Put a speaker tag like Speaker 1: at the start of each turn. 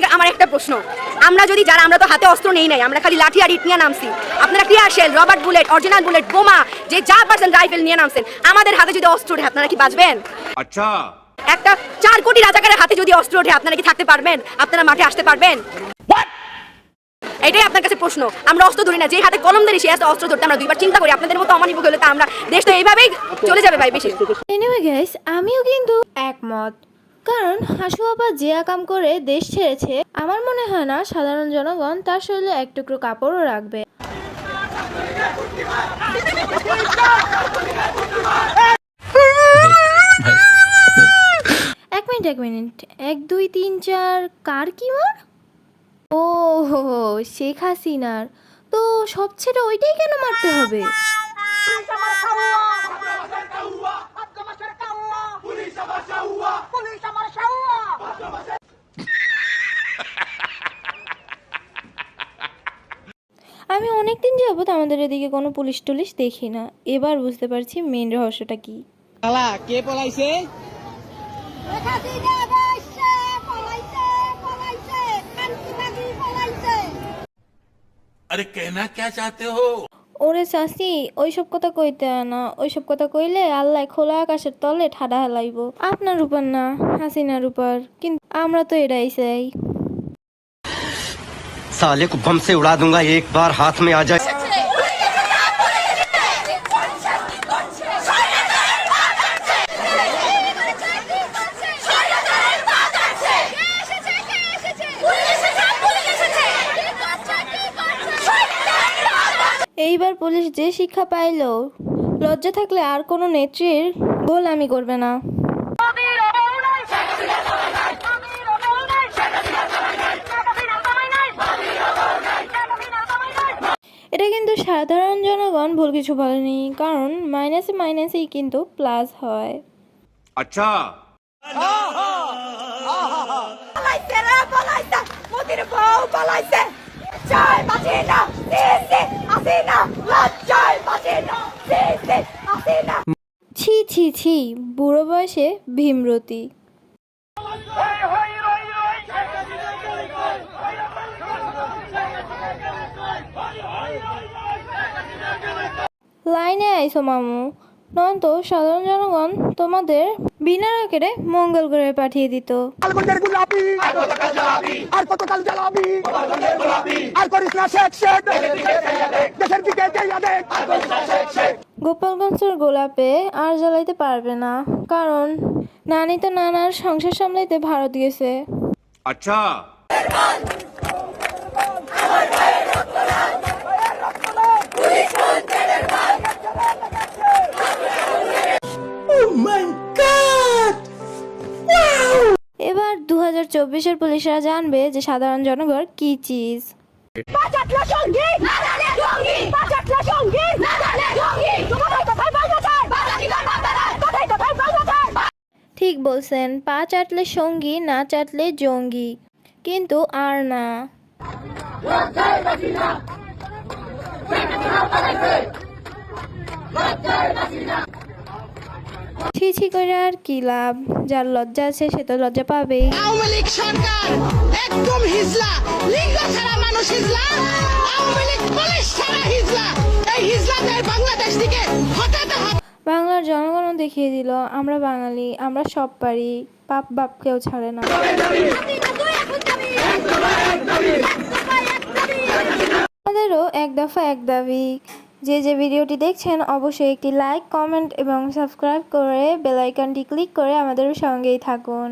Speaker 1: আপনাকে আমার একটা প্রশ্ন। আমরা যদি যারা আমরা তো হাতে অস্ত্র নেই নাই আমরা খালি লাঠি আর ইট নিয়ে নামছি। আপনারা tear shell rubber bullet original bullet বোমা যে যা পারছেন রাইফেল নিয়ে নামছেন। আমাদের হাতে যদি অস্ত্র ওঠে আপনারা কি বাঁচবেন?
Speaker 2: আচ্ছা।
Speaker 1: একটা চার কোটি রাজাকারের হাতে যদি অস্ত্র ওঠে আপনারা কি থাকতে পারবেন? আপনারা মাঠে আসতে পারবেন? এটাই আপনার কাছে প্রশ্ন। আমরা অস্ত্র ধরি না যে হাতে কলম ধরি সে হাতে অস্ত্র ধরতে আমরা দুইবার চিন্তা করি আপনাদের মতো আমার অমানিব হলে তা আমরা দেশ তো এইভাবেই চলে যাবে ভাই বেশি।
Speaker 3: এনিওয়ে গাইস আমিও কিন্তু একমত। কারণ হাসু আপা যে কাম করে দেশ ছেড়েছে, আমার মনে হয় না সাধারণ জনগণ তার শরীরে এক টুকরো কাপড়ও রাখবে। এক মিনিট এক মিনিট। এক, দুই, তিন, চার, কার কি মার? ও হো শেখ হাসিনার। তো সব ছেড়ে ওইটাই কেন মারতে হবে? আমি অনেক দিন তো আমাদের এদিকে কোনো পুলিশ টুলিশ দেখি না। এবার বুঝতে পারছি মেন রহস্যটা কি।
Speaker 4: কে পলাইছে?
Speaker 2: আরে কেনা কে চাতে হো?
Speaker 3: ওরে চাষি ওই সব কথা কইতে না। ওই সব কথা কইলে আল্লাহ খোলা আকাশের তলে ঠাডা হেলাইব। আপনার উপর না হাসিনার উপর কিন্তু আমরা তো এটাই চাই।
Speaker 5: साले को बम से उड़ा दूंगा एक बार हाथ में आ जाए
Speaker 3: এইবার পুলিশ যে শিক্ষা পাইলো লজ্জা থাকলে আর কোনো নেত্রীর গোলামি করবে না সাধারণ জনগণ ভুল কিছু বলেনি কারণ মাইনাসে মাইনাসেই কিন্তু প্লাস হয়।
Speaker 1: আচ্ছা।
Speaker 3: ছি ছি ছি বুড়ো বয়সে ভীমরতি। আইসো মামু। নয়তো সাধারণ জনগণ তোমাদের বিনা রাকেরে মঙ্গল গ্রহে পাঠিয়ে দিত। গোপালগঞ্জের গোলাপে আর জ্বালাইতে পারবে না কারণ নানি তো নানার সংসার সামলাইতে ভারত গেছে। এবার দু হাজার চব্বিশের পুলিশরা জানবে যে সাধারণ জনগণ কি চিজ। ঠিক বলছেন পা চাটলে সঙ্গী না চাটলে জঙ্গি। কিন্তু আর না না। ছি ছি করে আর কি লাভ? যার লজ্জা আছে সে তো লজ্জা পাবেই।
Speaker 6: আওয়ামী লীগ সরকার একদম হিজলা লিঙ্গ ছাড়া মানুষ হিজলা আওয়ামী লীগ পুলিশ ছাড়া হিজলা। এই হিজলাদের বাংলাদেশ থেকে
Speaker 3: বাংলার জনগণও দেখিয়ে দিল আমরা বাঙালি আমরা সব পারি পাপ বাপ কেউ ছাড়ে না। আমাদেরও এক দফা এক দাবি যে যে ভিডিওটি দেখছেন, অবশ্যই একটি লাইক, কমেন্ট এবং সাবস্ক্রাইব করে বেলাইকানটি ক্লিক করে আমাদের সঙ্গেই থাকুন।